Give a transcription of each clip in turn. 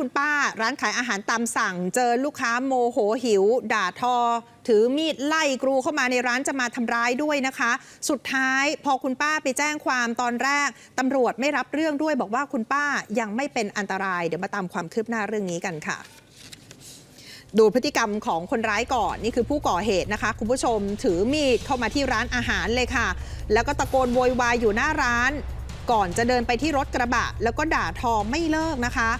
คุณป้าร้านขายอาหารตามสั่ง เจอลูกค้าโมโหหิว ด่าทอ ถือมีดไล่กรูเข้ามาในร้านจะมาทำร้ายด้วยนะคะ สุดท้ายพอคุณป้าไปแจ้งความตอนแรกตำรวจไม่รับเรื่องด้วยบอกว่าคุณป้ายังไม่เป็นอันตราย เดี๋ยวมาตามความคืบหน้าเรื่องนี้กันค่ะ ดูพฤติกรรมของคนร้ายก่อนนี่คือผู้ก่อเหตุนะคะ คุณผู้ชมถือมีดเข้ามาที่ร้านอาหารเลยค่ะ แล้วก็ตะโกนโวยวายอยู่หน้าร้าน ก่อนจะเดินไปที่รถกระบะ แล้วก็ด่าทอไม่เลิกนะคะ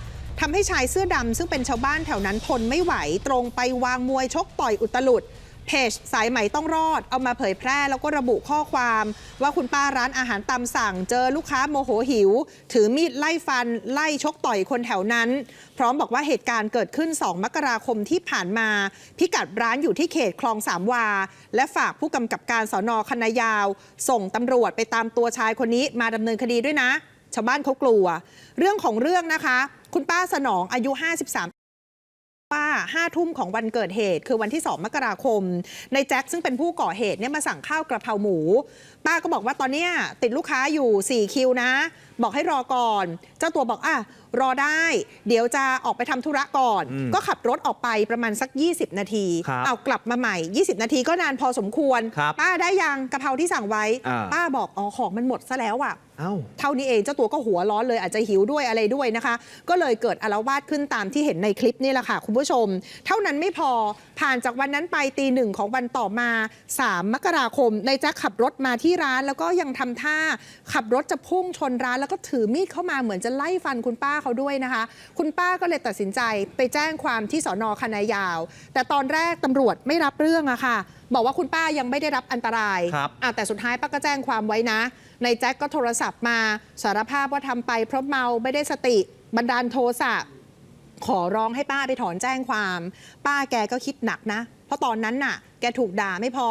ทำให้ชายเสื้อดำซึ่งเป็นชาวบ้านแถวนั้นทนไม่ไหว ตรงไปวางมวยชกต่อยอุตลุดเพจสายไหมต้องรอดเอามาเผยแพร่แล้วก็ระบุข้อความ ว่าคุณป้าร้านอาหารตามสั่ง เจอลูกค้าโมโหหิว ถือมีดไล่ฟัน ไล่ชกต่อยคนแถวนั้น พร้อมบอกว่าเหตุการณ์เกิดขึ้น 2 มกราคมที่ผ่านมา พิกัดร้านอยู่ที่เขตคลองสามวา และฝากผู้กำกับการสอนอคณะยาว ส่งตำรวจไปตามตัวชายคนนี้มาดำเนินคดีด้วยนะ ชาวบ้านเขากลัว เรื่องของเรื่องนะคะ คุณป้าสนองอายุ 53ว่าห้าทุ่มของวันเกิดเหตุ คือวันที่ 2 มกราคม ในแจ็คซึ่งเป็นผู้ก่อเหตุเนี่ยมาสั่งข้าวกระเพราหมู ป้าก็บอกว่าตอนนี้ติดลูกค้าอยู่ 4 คิวนะบอกให้รอก่อน เจ้าตัวบอกอะรอได้ เดี๋ยวจะออกไปทำธุระก่อนอืมก็ขับรถออกไปประมาณสัก 20 นาทีครับเอากลับมาใหม่ 20 นาทีก็นานพอสมควรครับป้าได้ยังกะเพราที่สั่งไว้อ่าป้าบอกอ๋อของมันหมดซะแล้วอะเอ้าเท่านี้เองเจ้าตัวก็หัวร้อนเลยอาจจะหิวด้วยอะไรด้วยนะคะ ก็เลยเกิดอาละวาดขึ้นตามที่เห็นในคลิปนี่แหละค่ะ คุณผู้ชม เท่านั้นไม่พอผ่านจากวันนั้นไปตีหนึ่งของวันต่อมา 3 มกราคมนายแจ็คขับรถมาที่ร้านแล้วก็ยังทำท่าขับรถจะพุ่งชนร้านแล้วก็ถือมีดเข้ามาเหมือนจะไล่ฟันคุณป้าเขาด้วยนะคะ คุณป้าก็เลยตัดสินใจไปแจ้งความที่สอนอคณะยาว แต่ตอนแรกตำรวจไม่รับเรื่องอะค่ะ บอกว่าคุณป้ายังไม่ได้รับอันตรายครับ อะแต่สุดท้ายป้าก็แจ้งความไว้นะในแจ็คก็โทรศัพท์มาสารภาพว่าทำไปเพราะเมาไม่ได้สติบันดาลโทสะ ขอร้องให้ป้าไปถอนแจ้งความ ป้าแกก็คิดหนักนะ เพราะตอนนั้นน่ะ แกถูกด่าไม่พอ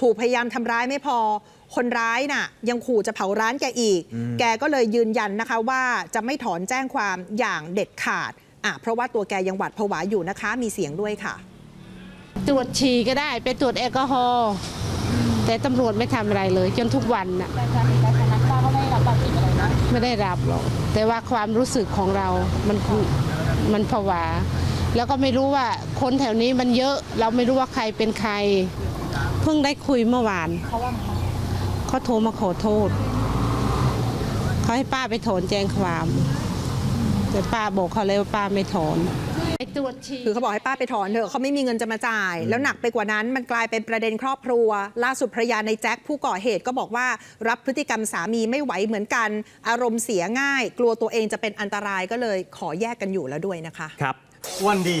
ถูกพยายามทำร้ายไม่พอ คนร้ายน่ะ ยังขู่จะเผาร้านแกอีกอืมแกก็เลยยืนยันนะคะว่าจะไม่ถอนแจ้งความอย่างเด็ดขาดอะเพราะว่าตัวแกยังหวาดผวาอยู่นะคะ มีเสียงด้วยค่ะ ตรวจฉี่ก็ได้ไปตรวจแอลกอฮอล์แต่ตำรวจไม่ทำอะไรเลย จนทุกวันน่ะไม่ได้รับหรอกแต่ว่าความรู้สึกของเรา มันมันผวา แล้วก็ไม่รู้ว่าคนแถวนี้มันเยอะ เราไม่รู้ว่าใครเป็นใครเพิ่งได้คุยเมื่อวานเขาโทรมาขอโทษเขาให้ป้าไปถอนแจ้งความ แต่ป้าบอกเขาเลยว่าป้าไม่ถอน ไปตรวจฉี่คือเขาบอกให้ป้าไปถอนเถอะเขาไม่มีเงินจะมาจ่าย แล้วหนักไปกว่านั้นมันกลายเป็นประเด็นครอบครัว ล่าสุดภรรยาในแจ็คผู้ก่อเหตุก็บอกว่ารับพฤติกรรมสามีไม่ไหวเหมือนกัน อารมณ์เสียง่าย กลัวตัวเองจะเป็นอันตรายก็เลยขอแยกกันอยู่แล้วด้วยนะคะ ครับ วันดี